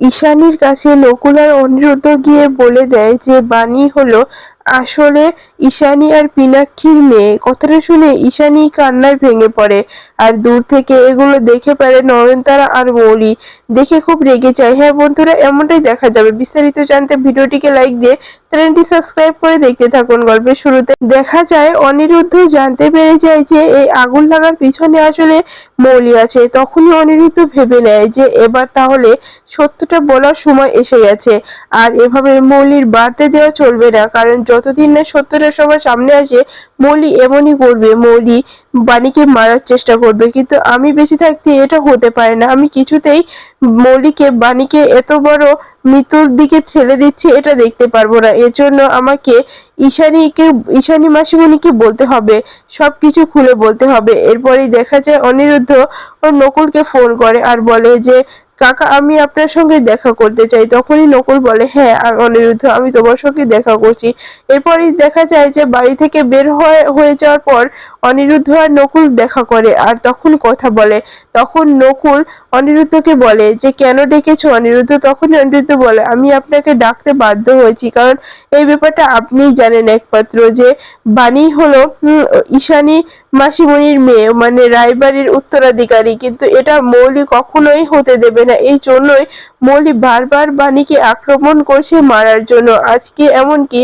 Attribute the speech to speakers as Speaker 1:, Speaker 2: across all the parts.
Speaker 1: ঈশানীর কাছে নকুল আর অনিরুদ্ধ গিয়ে বলে দেয় যে, বাণী হলো, আসলে ঈশানী আর পিনাক্ষীর মেয়ে। কথাটা শুনে ঈশানী কান্নায় ভেঙে পড়ে। আর দূর থেকে এগুলো দেখে পারে নয়নতারা আর মৌলি। দেখে খুব রেগে যায়। হ্যাঁ বন্ধুরা, এমনটাই দেখা যাবে। বিস্তারিত জানতে ভিডিওটিকে লাইক দিয়ে চ্যানেলটি সাবস্ক্রাইব করে দেখতে থাকুন গল্পের শুরুতে। দেখা যায়, অনিরুদ্ধ জানতে পেরে যায় যে এই আগুন লাগার পিছনে আসলে মৌলি আছে। তখনই অনিরুদ্ধ ভেবে নেয় যে এবার তাহলে সত্যটা বলার সময় এসে গেছে। আর এভাবে মৌলির বাড়তে দেওয়া চলবে না। কারণ যতদিন না সত্যটা সবার সামনে আসে, মৌলি এমনই করবে। মৌলি বাণীকে মারার চেষ্টা করবে, কিন্তু আমি বেশি থাকতে এটা হতে পারে না। আমি কিছুতেই মৌলিকে, বাণীকে এত বড় মৃত্যুর দিকে ঠেলে দিচ্ছে এটা দেখতে পারব না। এর জন্য আমাকে ঈশানীকে, ঈশানী মাসিমণিকে বলতে হবে সব কিছু খুলে বলতে হবে। এরপরেই দেখা যায় অনিরুদ্ধ ও নকুলকে ফোন করে আর বলে যে কাকা, আমি আপনার সঙ্গে দেখা করতে চাই। তখনই নকুল বলে হ্যাঁ অনিরুদ্ধ, আমি তোমার সঙ্গে দেখা করছি। এরপরই দেখা যায় যে বাড়ি থেকে বের হয়ে যাওয়ার পর অনিরুদ্ধ আর নকুল দেখা করে, আর তখন কথা বলে তখন নকুল অনিরুদ্ধকে বলে, যে কেন ডেকেছো? অনিরুদ্ধ তখন অনিরুদ্ধ বলে, আমি আপনাকে ডাকতে বাধ্য হয়েছি, কারণ এই ব্যাপারটা আপনিই জানেন একমাত্র যে বাণী হলো ঈশানী মাসিমণির মেয়ে মানে রায়বাড়ির উত্তরাধিকারী। কিন্তু এটা মৌলি কখনোই হতে দেবে না। এই জন্যই মৌলি বারবার বাণীকে আক্রমণ করছে মারার জন্য। আজকে এমনকি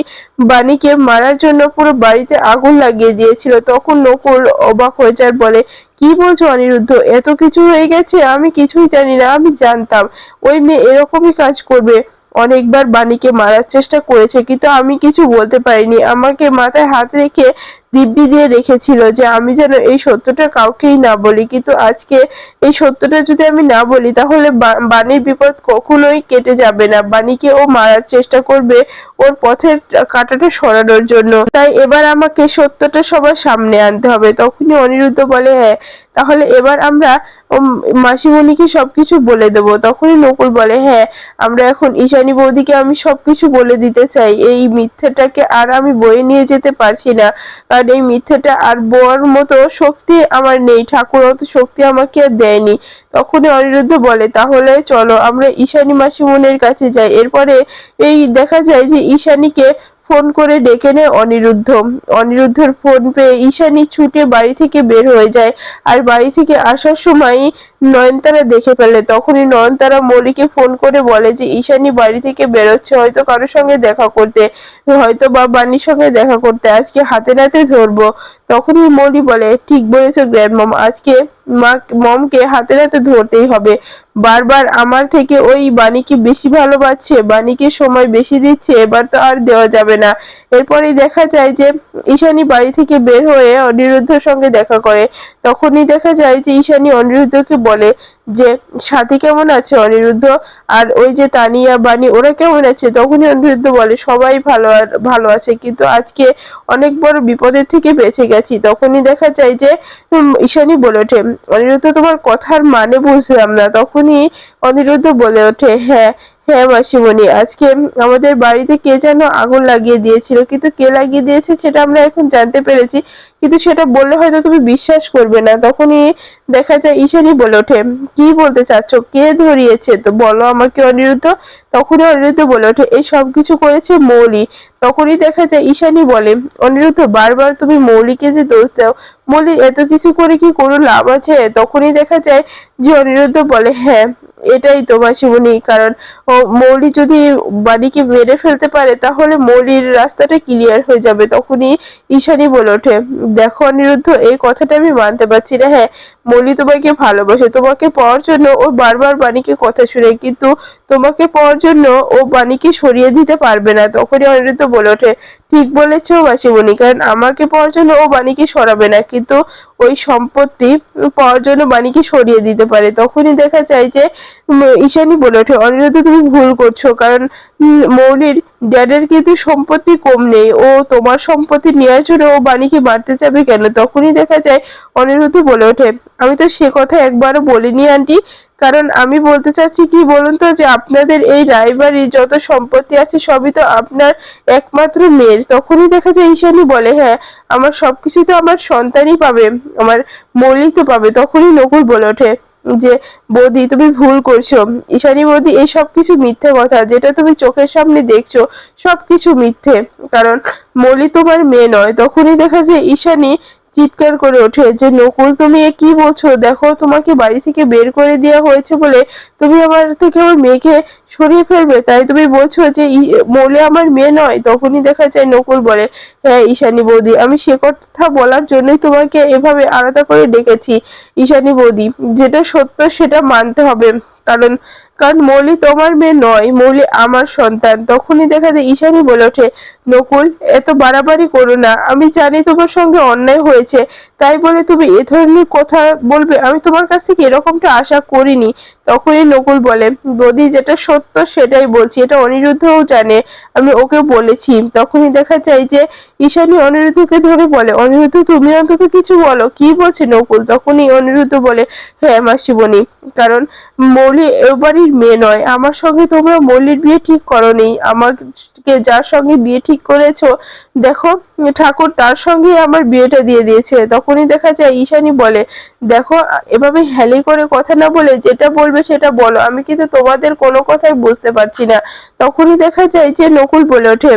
Speaker 1: বাণীকে মারার জন্য পুরো বাড়িতে আগুন লাগিয়ে দিয়েছিল। তখন নকুল অবাক হয়ে যায়, বলে কি বলছো অনিরুদ্ধ? এত কিছু হয়ে গেছে, আমি কিছুই জানি না, আমি জানতাম। ওই মেয়ে এরকমই কাজ করবে। অনেকবার বাণীকে মারার চেষ্টা করেছে, কিন্তু আমি কিছু বলতে পারিনি। আমাকে মাথায় হাত রেখে দিব্যি দিয়ে রেখেছিল যে আমি যেন এই সত্যটা কাউকেই না বলি। কিন্তু আজকে এই সত্যটা যদি আমি না বলি, তাহলে বাণীর বিপদ কখনোই কেটে যাবে না। বাণীকে ও মারার চেষ্টা করবে ওর পথের কাটাটা সরানোর জন্য। তাই এবার আমাকে সত্যটা সবার সামনে আনতে হবে। তখনই অনিরুদ্ধ বলে হ্যাঁ তাহলে এবার আমরা মাসিমণিকে সবকিছু বলে দেব। তখনই নকুল বলে হ্যাঁ আমরা এখন ঈশানী বৌদিকে আমি সবকিছু বলে দিতে চাই। এই মিথ্যাটাকে আর আমি বয়ে নিয়ে যেতে পারছি না। কারণ এই মিথ্যাটা আর বর মতো শক্তি আমার নেই। ঠাকুর অত শক্তি আমাকে আর দেয়নি। তখনই অনিরুদ্ধ বলে, তাহলে চলো, আমরা ঈশানী মাসিমনের কাছে যাই। এরপরে এই দেখা যায় যে ঈশানীকে ফোন করে ডেকে নেয় অনিরুদ্ধ। অনিরুদ্ধর ফোন পেয়ে ঈশানী ছুটে বাড়ি থেকে বের হয়ে যায়। আর বাড়ি থেকে আসার সময় নয়নতারা দেখে ফেলে। তখনই নয়নতারা মৌলিকে ফোন করে বলে যে, ঈশানী বাড়ি থেকে বেরোচ্ছে, হয়তো কারোর সঙ্গে দেখা করতে, হয়তো বা বাণীর সঙ্গে দেখা করতে, আজকে হাতে নাতে ধরবো। তখনই মৌলি বলে, ঠিক বলেছ গ্র্যান্ড মম, আজকে মা, মমকে হাতে নাতে ধরতেই হবে। বারবার আমার থেকে ওই বাণীকে বেশি ভালোবাসছে, বাণীকে সময় বেশি দিচ্ছে, এবার তো আর দেওয়া যাবে না। এরপরেই দেখা যায় যে ঈশানী বাড়ি থেকে বের হয়ে অনিরুদ্ধর সঙ্গে দেখা করে। তখনই দেখা যায় যে ঈশানী অনিরুদ্ধকে বলে যে সাথী কেমন আছে? অনিরুদ্ধ আর ওই যে তানিয়া, বাণী, ওরা কেমন আছে? তখনই অনিরুদ্ধ বলে, সবাই ভালো আর ভালো আছে। কিন্তু আজকে অনেক বড় বিপদের থেকে বেঁচে গেছি। তখনই দেখা যায় যে ঈশানী বলে ওঠে, অনিরুদ্ধ, তোমার কথার মানে বুঝলাম না। তখনই অনিরুদ্ধ বলে ওঠে হ্যাঁ হ্যাঁ মাসিমণি, আজকে আমাদের বাড়িতে কে যেন আগুন লাগিয়ে দিয়েছিল, কিন্তু কে লাগিয়ে দিয়েছে সেটা আমরা এখন জানতে পেরেছি, কিন্তু সেটা বললে হয়তো তুমি বিশ্বাস করবে না, তখনই দেখা যায় ঈশানী বলে ওঠে, কি বলতে চাচ্ছ? কে ধরিয়েছে? তো বলো আমাকে অনিরুদ্ধ। তখনই অনিরুদ্ধ বলে ওঠে, এই সব কিছু করেছে মৌলি। তখনই দেখা যায় ঈশানি বলে, অনিরুদ্ধ, বারবার তুমি মৌলিকে যে দোষ দাও, মৌলির এত কিছু করে কি কোনো লাভ আছে? তখনই দেখা যায় যে অনিরুদ্ধ বলে হ্যাঁ এটাই তো মাসিমণি, কারণ মৌলি যদি বাড়িকে মেরে ফেলতে পারে, তাহলে মৌলির রাস্তাটা ক্লিয়ার হয়ে যাবে। তখনই ঈশানী বলে ওঠে, দেখো অনিরুদ্ধ, এই কথাটা আমি মানতে পারছি না। হ্যাঁ মৌলি তোমাকে ভালোবাসে। তোমাকে পাওয়ার জন্য ও বারবার বাণীকে কথা শুনে, কিন্তু তোমাকে পাওয়ার জন্য ও বাণীকে সরিয়ে দিতে পারবে না। তখনই অনিরুদ্ধ বলে ওঠে, ঠিক বলেছ মাসিমণি, কারণ আমাকে পাওয়ার জন্য ও বাণীকে সরাবে না, কিন্তু ওই সম্পত্তি পাওয়ার জন্য বাণীকে সরিয়ে দিতে পারে। তখনই দেখা যায় যে ঈশানী বলে ওঠে, অনিরুদ্ধ, তুমি ভুল করছ, কারণ মৌলির ড্যাডের কিন্তু সম্পত্তি কম নেই। ও তোমার সম্পত্তি নেওয়ার জন্য ও বাণীকে মারতে যাবে কেন? তখনই দেখা যায় অনিরুদ্ধ বলে ওঠে, আমি তো সে কথা একবারও বলিনি আন্টি। কারণ আমি বলতে চাচ্ছি কি বলুন তো যে আপনাদের এই রায়বাড়ির যত সম্পত্তি আছে সবই তো আপনার একমাত্র মেয়ের। তখনই দেখা যায় ঈশানী বলে হ্যাঁ আমার সবকিছু তো আমার সন্তানই পাবে, আমার মৌলিক তো পাবে। তখনই নকুল বলে ওঠে যে, বৌদি, তুমি ভুল করছ। ঈশানী বৌদি, এই সব কিছু মিথ্যে কথা। যেটা তুমি চোখের সামনে দেখছ সব কিছু মিথ্যে। কারণ মলি তোমার মেয়ে নয়। তখনই দেখা যায় ঈশানী চিৎকার করে ওঠে যে, নকুল, তুমি এ কি বলছো? দেখো, তোমাকে বাড়ি থেকে বের করে দেওয়া হয়েছে বলে তুমি আমার থেকে আমার মেয়েকে সরিয়ে ফেলবে। তাই তুমি বলছো যে মৌলে আমার মেয়ে নয়। তখনই দেখা যায় নকুল বলে হ্যাঁ ঈশানী বৌদি, আমি সে কথা বলার জন্যই তোমাকে এভাবে আলাদা করে ডেকেছি, ঈশানী বৌদি। যেটা সত্য, সেটা মানতে হবে। কারণ কারণ মৌলি তোমার মেয়ে নয়, মৌলি আমার সন্তান। তখনই দেখা যায় ঈশানী বলে ওঠে, নকুল, এত বাড়াবাড়ি করো না। আমি জানি তোমার সঙ্গে অন্যায় হয়েছে তাই বলে তুমি এ ধরনের কথা বলবে? আমি তোমার কাছ থেকে এরকমটা আশা করিনি। তখনই নকুল বলে, বদি, যেটা সত্য সেটাই বলছি। এটা অনিরুদ্ধও জানে। আমি ওকে বলেছি। তখনই দেখা যায় যে ঈশানী অনিরুদ্ধকে ধরে বলে, অনিরুদ্ধ, তুমি অন্তত কিছু বলো। কি বলছে নকুল? তখনই অনিরুদ্ধ বলে হ্যাঁ মাসিবনি কারণ মৌলি এবারই মেয়ে নয়। আমার সঙ্গে তোমরা মৌলির বিয়ে ঠিক করো করনি। আমাকে যার সঙ্গে বিয়ে ঠিক করেছ দেখো, ঠাকুর তার সঙ্গে আমার বিয়েটা দিয়ে দিয়েছে। তখনই দেখা যায়, ঈশানী বলে, দেখো, এভাবে হ্যালি করে কথা না বলে যেটা বলবে সেটা বলো। আমি কিন্তু তোমাদের কোনো কথাই বুঝতে পারছি না। তখনই দেখা যায় যে নকুল বলে ওঠে,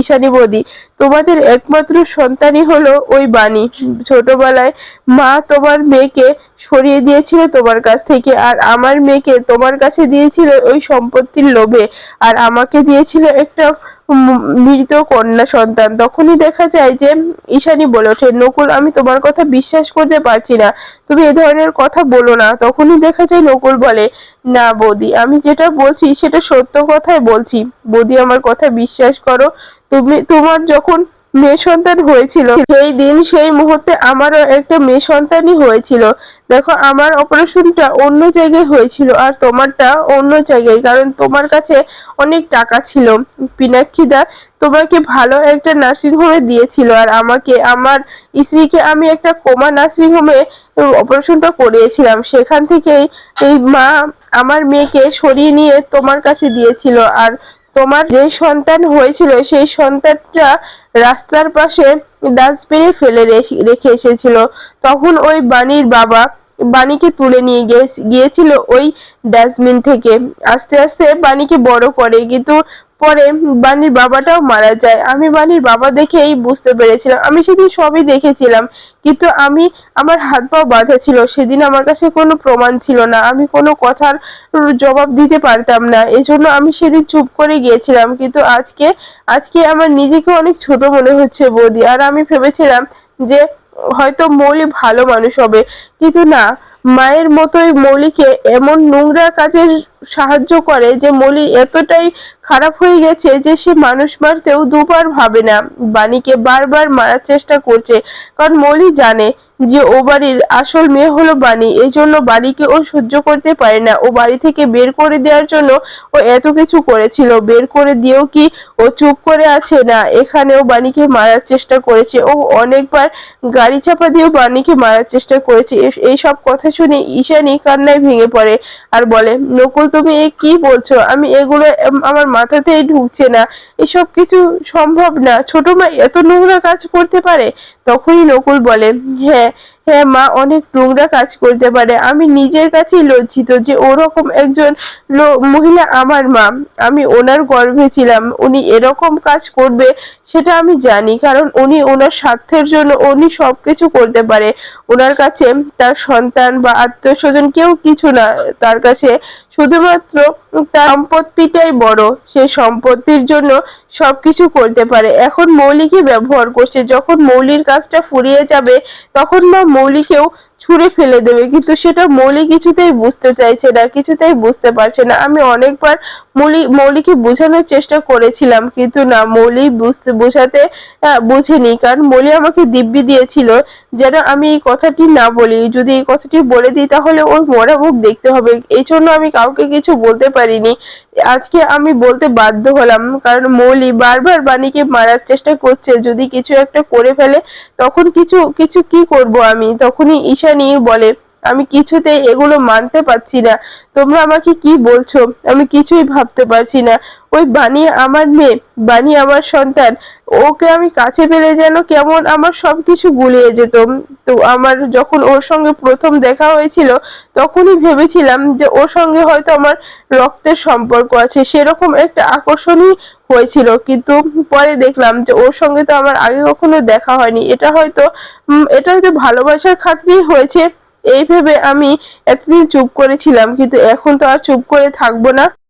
Speaker 1: ঈশানী বৌদি, তোমাদের একমাত্র সন্তানই হলো ওই বাণী। ছোটবেলায় মা তোমার মেয়েকে সরিয়ে দিয়েছিল তোমার কাছ থেকে, আর আমার মেয়েকে তোমার কাছে দিয়েছিল ওই সম্পত্তির লোভে। আর আমাকে দিয়েছিল একটা মৃত কন্যা সন্তান। তখনই দেখা যায় যে ঈশানী বলে ওঠে, নকুল, আমি তোমার কথা বিশ্বাস করতে পারছি না। তুমি এ ধরনের কথা বলো না। তখনই দেখা যায় নকুল বলে, না বৌদি, আমি যেটা বলছি সেটা সত্য কথাই বলছি। বৌদি, আমার কথা বিশ্বাস করো। তুমি, তোমার যখন মেয়ে সন্তান হয়েছিল, সেই দিন, সেই মুহূর্তে আমারও একটা মেয়ে সন্তানই হয়েছিল। দেখো, আমার অপারেশনটা অন্য জায়গায় হয়েছিল আর তোমারটা অন্য জায়গায়, কারণ তোমার কাছে অনেক টাকা ছিল। পিনাক্ষিদা তোমাকে ভালো একটা নার্সিং হোমে দিয়েছিল আর আমাকে, আমার স্ত্রীকে আমি একটা কোমা নার্সিং হোমে অপারেশনটা করিয়েছিলাম। সেখান থেকেই এই মা আমার মেয়েকে সরিয়ে নিয়ে তোমার কাছে দিয়েছিল। আর তোমার যে সন্তান হয়েছিল, সেই সন্তানটা রাস্তার পাশে ডাস্টবিনে ফেলে রেখে এসেছিল। তখন ওই বাণীর বাবা বাণীকে তুলে নিয়ে গিয়েছিল ওই ডাস্টবিন থেকে। আস্তে আস্তে বাণীকে বড় করে। কিন্তু পরে বাণীর বাবাটাও মারা যায়। আমি বাণীর বাবা দেখেই বুঝতে পেরেছিলাম। আমি সেদিন সবই দেখেছিলাম। কিন্তু আমি, আমার হাত পা বাঁধা ছিল। সেদিন আমার কাছে কোনো প্রমাণ ছিল না। আমি কোনো কথার জবাব দিতে পারতাম না। এজন্য আমি সেদিন চুপ করে গিয়েছিলাম। কিন্তু আজকে আজকে আমার নিজেকে অনেক ছোট মনে হচ্ছে বৌদি। আর আমি ভেবেছিলাম যে হয়তো মৌলি ভালো মানুষ হবে। কিন্তু না, মায়ের মতোই মৌলিকে এমন নোংরা কাজের সাহায্য করে যে মলি এতটাই খারাপ হয়ে গেছে যে সে মানুষ মারতেও দুবার ভাবে না। বাণীকে বারবার মারার চেষ্টা করছে, কারণ মলি জানে যে ও বাড়ির আসল মেয়ে হলো বাণী। এই জন্য বাড়িকে ও সহ্য করতে পারে না। ও বাড়ি থেকে বের করে দেওয়ার জন্য ও এত কিছু করেছিল। বের করে দিয়েও কি ও চুপ করে আছে? না, এখানেও বাণীকে মারার চেষ্টা করেছে। ও অনেকবার গাড়ি চাপা দিয়েও বাণীকে মারার চেষ্টা করেছে। এই সব কথা শুনে ঈশানী কান্নায় ভেঙে পড়ে আর বলে, নকুল তুমি এ কি বলছো? আমি এগুলো আমার মাথাতেই ঢুকছে না। এসব কিছু সম্ভব না। ছোট মা এত নোংরা কাজ করতে পারে? তখনই নকুল বলে হ্যাঁ হ্যাঁ মা, অনেক নোংরা কাজ করতে পারে। আমি নিজের কাছেই লজ্জিত যে ওরকম একজন মহিলা আমার মা। আমি ওনার গর্ভে ছিলাম। উনি এরকম কাজ করবে, সেটা আমি জানি। কারণ উনি ওনার স্বার্থের জন্য উনি সবকিছু করতে পারে। ওনার কাছে তার সন্তান বা আত্মীয় স্বজন কেউ কিছু না। তার কাছে শুধুমাত্র তার সম্পত্তিটাই বড়। সেই সম্পত্তির জন্য সবকিছু করতে পারে। এখন মৌলিকে ব্যবহার করছে। যখন মৌলির কাজটা ফুরিয়ে যাবে, তখন মা মৌলিকেও ছুঁড়ে ফেলে দেবে, কিন্তু সেটা মৌলি কিছুতেই বুঝতে চাইছে না, কিছুতেই বুঝতে পারছে না। আমি অনেকবার মৌলি মৌলিকে বোঝানোর চেষ্টা করেছিলাম, কিন্তু না মৌলি বুঝতে, বোঝাতে বুঝেনি। কারণ মৌলি আমাকে দিব্যি দিয়েছিল যেন আমি এই কথাটি না বলি। যদি এই কথাটি বলে দিই, তাহলে ওর মরা মুখ দেখতে হবে। এই জন্য আমি কাউকে কিছু বলতে পারিনি। আজকে আমি বলতে বাধ্য হলাম, কারণ মৌলি বারবার বাণীকে মারার চেষ্টা করছে। যদি কিছু একটা করে ফেলে, তখন কিছু কিছু কি করব আমি? তখনই ঈশানী বলে, আমি কিছুতে এগুলো মানতে পারছি না। তোমরা আমাকে কি বলছো? আমি কিছুই ভাবতে পারছি না। ওই বাণী আমার মেয়ে, বাণী আমার সন্তান। ওকে আমি কাছে পেলে যেন কেমন আমার সবকিছু গুলিয়ে যেত। তো আমার যখন ওর সঙ্গে প্রথম দেখা হয়েছিল, তখনই ভেবেছিলাম যে ওর সঙ্গে হয়তো আমার রক্তের সম্পর্ক আছে। সেরকম একটা আকর্ষণই হয়েছিল। কিন্তু পরে দেখলাম যে ওর সঙ্গে তো আমার আগে কখনো দেখা হয়নি। এটা হয়তো এটা হয়তো ভালোবাসার খাতিরেই হয়েছে। এই ভেবে আমি এতদিন চুপ করেছিলাম। কিন্তু এখন তো আর চুপ করে থাকব না।